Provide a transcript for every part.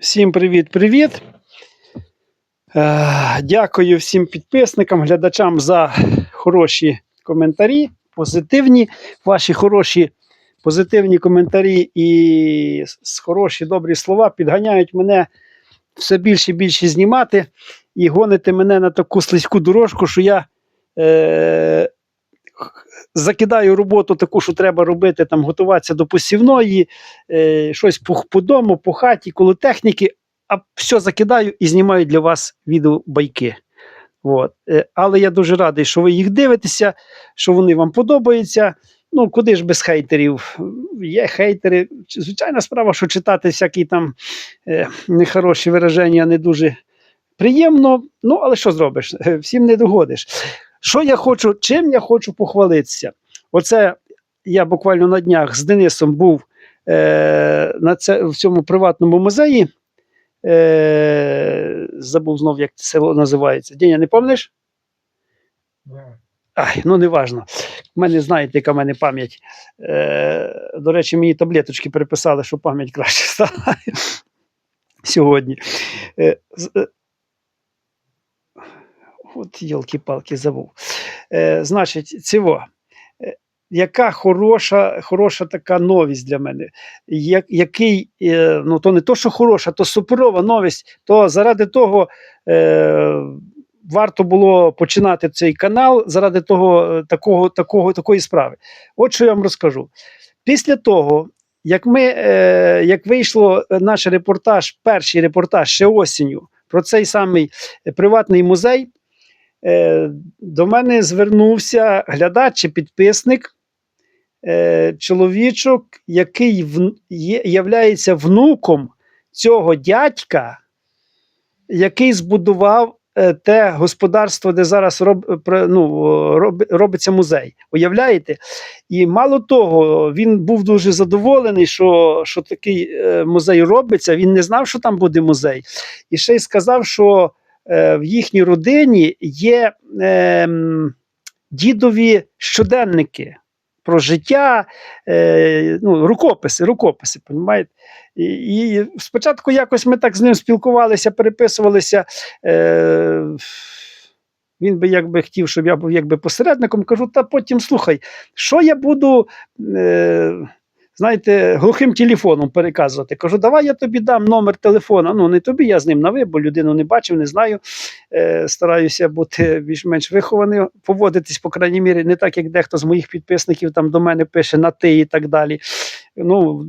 Всім привіт-привіт. Е, Дякую всім підписникам, глядачам за хороші коментарі, позитивні, ваші хороші позитивні коментарі і хороші добрі слова підганяють мене все більше і більше знімати і гонити мене на таку слизьку дорожку, що я е, закидаю роботу таку, що треба робити, там, готуватися до посівної, е, щось по, по дому, по хаті, коло техніки, а все закидаю і знімаю для вас відео байки. От. Е, Але я дуже радий, що ви їх дивитеся, що вони вам подобаються. Ну, куди ж без хейтерів? Є хейтери. Звичайна справа, що читати всякі там е, нехороші вираження не дуже приємно. Ну, але що зробиш? Е, Всім не догодиш. Що я хочу, чим я хочу похвалитися? Оце я буквально на днях з Денисом був е, на це, в цьому приватному музеї. Е, забув знов, як це село називається. Деня, не пам'ятаєш? Ай, ну не важно. У мене знаєте, яка в мене пам'ять. Е, до речі, мені таблеточки переписали, що пам'ять краще стала сьогодні. Е, е, от йолки-палки забув. Е, значить, цього. Е, Яка хороша, хороша така новість для мене. Я, який, е, ну то не то, що хороша, то суперова новість, то заради того е, варто було починати цей канал, заради того, е, такого, такого, такої справи. От що я вам розкажу. Після того, як ми, е, як вийшло наш репортаж, перший репортаж ще осінню про цей самий приватний музей, до мене звернувся глядач чи підписник, е, чоловічок, який є, являється внуком цього дядька, який збудував е, те господарство, де зараз роб, ну, роб, робиться музей. Уявляєте? І мало того, він був дуже задоволений, що, що такий е, музей робиться. Він не знав, що там буде музей. І ще й сказав, що е, в їхній родині є е, дідові щоденники про життя, е, ну, рукописи, рукописи, понімаєте? І, і спочатку якось ми так з ним спілкувалися, переписувалися. Е, він би якби хотів, щоб я був якби посередником. Кажу, та потім слухай, що я буду. Е, Знаєте, глухим телефоном переказувати. Кажу, давай я тобі дам номер телефона. Ну, не тобі, я з ним на ви, бо людину не бачив, не знаю. Е, стараюся бути більш-менш вихованим, поводитись, по крайній мірі, не так, як дехто з моїх підписників там до мене пише на ти і так далі. Ну,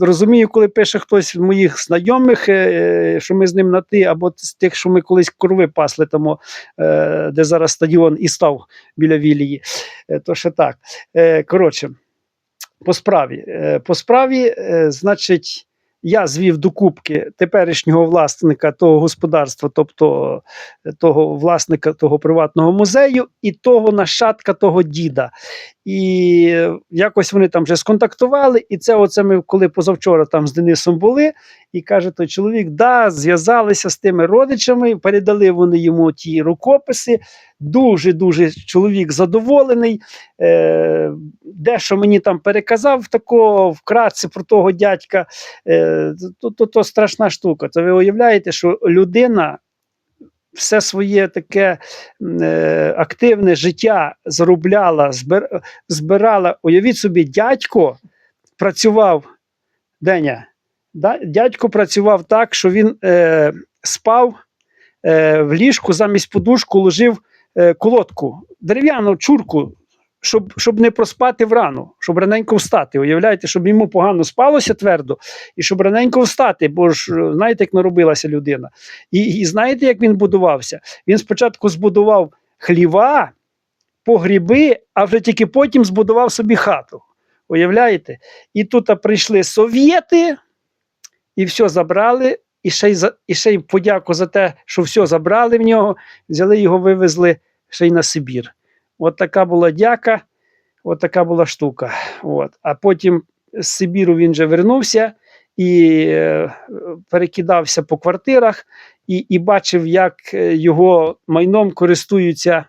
розумію, коли пише хтось з моїх знайомих, е, що ми з ним на ти, або з тих, що ми колись корови пасли, тому, е, де зараз стадіон і став біля Вілії. Е, то ще так. Е, коротше, по справі. Е, По справі, е, значить, я звів до кубки теперішнього власника того господарства, тобто е, того власника того приватного музею, і того нащадка того діда. І якось вони там вже сконтактували. І це оце ми, коли позавчора там з Денисом були, і каже той чоловік: да, зв'язалися з тими родичами, передали вони йому ті рукописи. Дуже дуже чоловік задоволений. Е, дещо мені там переказав такого вкратце про того дядька. Е, то, то, то страшна штука. То ви уявляєте, що людина. Все своє таке е, активне життя заробляла, збир, збирала. Уявіть собі, дядько працював Деня. Дядько працював так, що він е, спав е, в ліжку, замість подушку ложив е, колодку, дерев'яну чурку, щоб, щоб не проспати врану, щоб раненько встати. Уявляєте, щоб йому погано спалося твердо, і щоб раненько встати, бо ж е, знаєте, як наробилася людина. І, і знаєте, як він будувався? Він спочатку збудував хліва, погріби, а вже тільки потім збудував собі хату. Уявляєте? І тут прийшли совєти, і все забрали, і ще й, за, і ще й подяку за те, що все забрали в нього, взяли його, вивезли ще й на Сибір. От така була дяка, от така була штука. От. А потім з Сибіру він же вернувся і е, перекидався по квартирах, і, і бачив, як е, його майном користуються,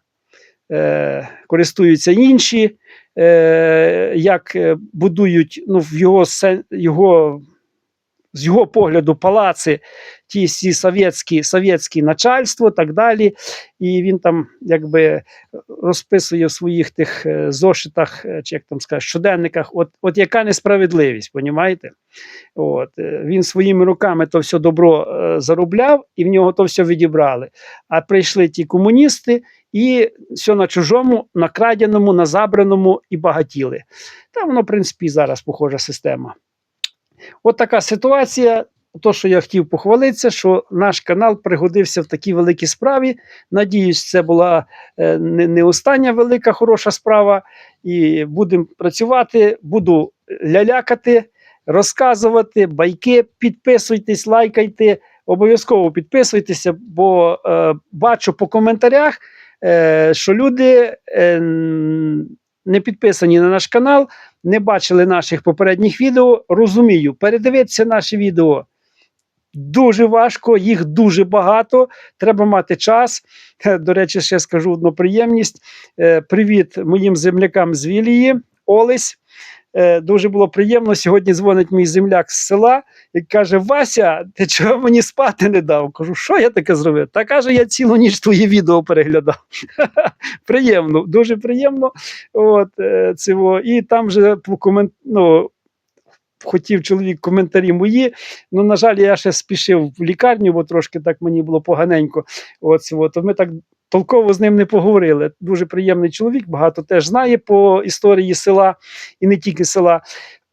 е, користуються інші, е, як е, будують ну, в його, його з його погляду, палаци, ті всі совєтські, совєтські начальство, так далі. І він там якби розписує в своїх тих е, зошитах, е, чи як там сказати, щоденниках, от, от яка несправедливість, понімаєте? От, е, він своїми руками то все добро заробляв, і в нього то все відібрали. А прийшли ті комуністи і все на чужому, на краденому, на забраному і багатіли. Та воно, в принципі, зараз похожа система. От така ситуація. То, що я хотів похвалитися, що наш канал пригодився в такій великій справі. Надіюсь, це була е, не, остання велика хороша справа. І будемо працювати, буду лялякати, розказувати, байки. Підписуйтесь, лайкайте, обов'язково підписуйтеся, бо е, бачу по коментарях, е, що люди е, не підписані на наш канал, не бачили наших попередніх відео. Розумію, передивитися наші відео. Дуже важко, їх дуже багато. Треба мати час. Е, До речі, ще скажу одну приємність. Е, Привіт моїм землякам з Вілії, Олесь. Е, Дуже було приємно. Сьогодні дзвонить мій земляк з села і каже: Вася, ти чого мені спати не дав? Кажу, що я таке зробив? Та каже, я цілу ніч твої відео переглядав. приємно, дуже приємно. От, е, цього. І там же ну, хотів чоловік коментарі мої. Ну, на жаль, я ще спішив в лікарню, бо трошки так мені було поганенько. От, цього. Ми так толково з ним не поговорили. Дуже приємний чоловік, багато теж знає по історії села і не тільки села.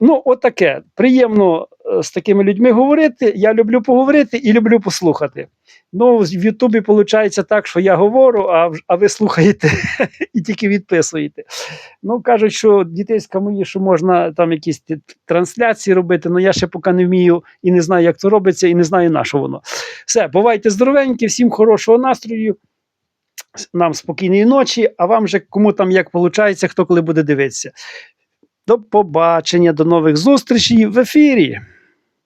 Ну, отаке. Приємно е, з такими людьми говорити. Я люблю поговорити і люблю послухати. Ну, в Ютубі виходить так, що я говорю, а, а ви слухаєте і тільки відписуєте. Ну, кажуть, що дітейська мої, що можна там якісь трансляції робити, але я ще поки не вмію і не знаю, як це робиться, і не знаю, на що воно. Все, бувайте здоровенькі, всім хорошого настрою. Нам спокійної ночі, а вам же кому там як виходить, хто коли буде дивитися. До побачення, до нових зустрічей в ефірі.